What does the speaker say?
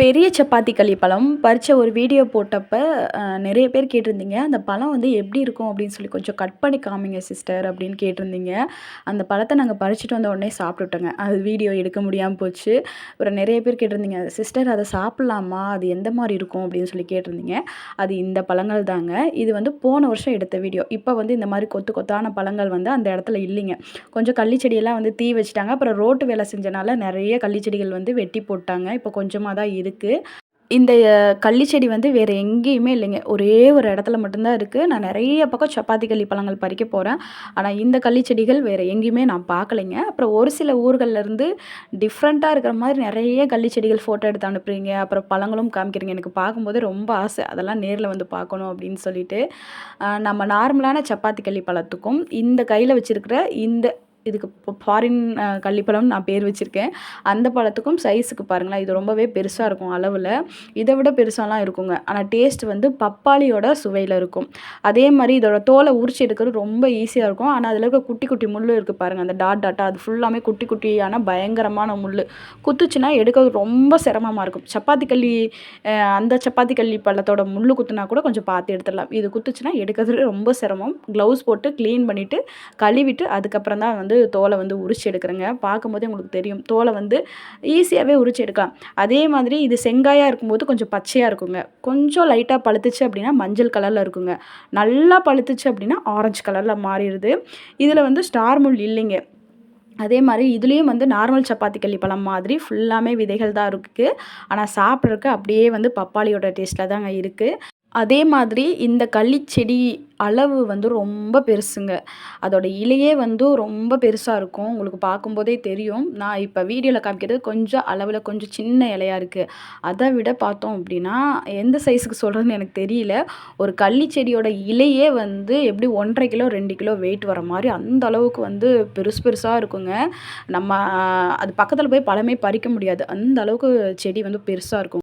பெரிய சப்பாத்தி களி பழம் பறித்த ஒரு வீடியோ போட்டப்போ நிறைய பேர் கேட்டிருந்தீங்க. அந்த பழம் வந்து எப்படி இருக்கும் அப்படின்னு சொல்லி கொஞ்சம் கட் பண்ணி காமிங்க சிஸ்டர் அப்படின்னு கேட்டிருந்தீங்க. அந்த பழத்தை நாங்கள் பறிச்சுட்டு வந்த உடனே சாப்பிட்டுட்டோங்க. அது வீடியோ எடுக்க முடியாமல் போச்சு. அப்புறம் நிறைய பேர் கேட்டிருந்தீங்க சிஸ்டர் அதை சாப்பிட்லாமா? அது எந்த மாதிரி இருக்கும்? அப்படின்னு சொல்லி கேட்டிருந்தீங்க. அது இந்த பழங்கள் தாங்க. இது வந்து போன வருஷம் எடுத்த வீடியோ இப்போ வந்து இந்த மாதிரி கொத்து கொத்தான பழங்கள் வந்து அந்த இடத்துல இல்லைங்க. கொஞ்சம் கள்ளிச்செடியெல்லாம் வந்து தீ வச்சுட்டாங்க. அப்புறம் ரோட்டு வேலை செஞ்சனால நிறைய கள்ளிச்செடிகள் வந்து வெட்டி போட்டாங்க. இப்போ கொஞ்சமாக தான் இது இருக்குது இந்த கள்ளி செடி வந்து வேறு எங்கேயுமே இல்லைங்க. ஒரே ஒரு இடத்துல மட்டும்தான் இருக்குது நான் நிறைய பக்கம் சப்பாத்தி கள்ளி பழங்கள் பறிக்க போகிறேன் ஆனால் இந்த கள்ளி செடிகள் வேறு எங்கேயுமே நான் பார்க்கலைங்க. அப்புறம் ஒரு சில ஊர்கள்லேருந்து டிஃப்ரெண்ட்டாக இருக்கிற மாதிரி நிறைய கள்ளி செடிகள் ஃபோட்டோ எடுத்து அனுப்புகிறீங்க அப்புறம் பழங்களும் காமிக்கிறீங்க. எனக்கு பார்க்கும்போது ரொம்ப ஆசை. அதெல்லாம் நேரில் வந்து பார்க்கணும் அப்படின்னு சொல்லிட்டு நம்ம நார்மலான சப்பாத்தி கள்ளி பழத்துக்கும் இந்த கையில் வச்சுருக்கிற இந்த இதுக்கு ஃபாரின் கள்ளிப்பழம்னு நான் பேர் வச்சுருக்கேன். அந்த பழத்துக்கும் சைஸுக்கு பாருங்களேன். இது ரொம்பவே பெருசாக இருக்கும் அளவில். இதை விட பெருசாலாம் இருக்குங்க. ஆனால் டேஸ்ட் வந்து பப்பாளியோட சுவையில் இருக்கும். அதே மாதிரி இதோட தோலை உரிச்சு எடுக்கிறது ரொம்ப ஈஸியாக இருக்கும். ஆனால் அதில் இருக்க குட்டி குட்டி முள் இருக்குது பாருங்கள் அந்த டாட் டாட்டா அது ஃபுல்லாமே குட்டி குட்டியான பயங்கரமான முள் குத்துச்சுன்னா எடுக்கிறது ரொம்ப சிரமமாக இருக்கும். சப்பாத்தி கள்ளி அந்த சப்பாத்தி கள்ளி பழத்தோட முள் குத்துனா கூட கொஞ்சம் பார்த்து எடுத்துடலாம். இது குத்துச்சுன்னா எடுக்கிறது ரொம்ப சிரமம். க்ளவுஸ் போட்டு க்ளீன் பண்ணிவிட்டு கழுவிட்டு அதுக்கப்புறம் தான் வந்து தோலை வந்து உரிச்சு எடுக்கிறேங்க. பார்க்கும்போதே உங்களுக்கு தெரியும். தோலை வந்து ஈஸியாகவே உரிச்சு எடுக்கலாம். அதே மாதிரி இது செங்காயாக இருக்கும்போது கொஞ்சம் பச்சையாக இருக்குங்க. கொஞ்சம் லைட்டாக பழுத்துச்சு அப்படின்னா மஞ்சள் கலரில் இருக்குங்க. நல்லா பழுத்துச்சு அப்படின்னா ஆரஞ்சு கலரில் மாறிடுது. இதில் வந்து ஸ்டார் முள் இல்லைங்க. அதே மாதிரி இதுலேயும் வந்து நார்மல் சப்பாத்தி கள்ளி பழம் மாதிரி ஃபுல்லாமே விதைகள் தான் இருக்குது ஆனால் சாப்பிட்றதுக்கு அப்படியே வந்து பப்பாளியோட டேஸ்ட்டில் தாங்க இருக்குது அதே மாதிரி இந்த கள்ளிச்செடி அளவு வந்து ரொம்ப பெருசுங்க. அதோடய இலையே வந்து ரொம்ப பெருசாக இருக்கும். உங்களுக்கு பார்க்கும்போதே தெரியும். நான் இப்போ வீடியோவில் காமிக்கிறது கொஞ்சம் அளவில் கொஞ்சம் சின்ன இலையாக இருக்குது அதை விட பார்த்தோம் அப்படின்னா எந்த சைஸுக்கு சொல்கிறதுன்னு எனக்கு தெரியல. ஒரு கள்ளிச்செடியோட இலையே வந்து எப்படி ஒன்றரை கிலோ ரெண்டு கிலோ வெயிட் வர மாதிரி அந்த அளவுக்கு வந்து பெருசு பெருசாக இருக்குங்க. நம்ம அது பக்கத்தில் போய் பழமே பறிக்க முடியாது. அந்த அளவுக்கு செடி வந்து பெருசாக இருக்கும்.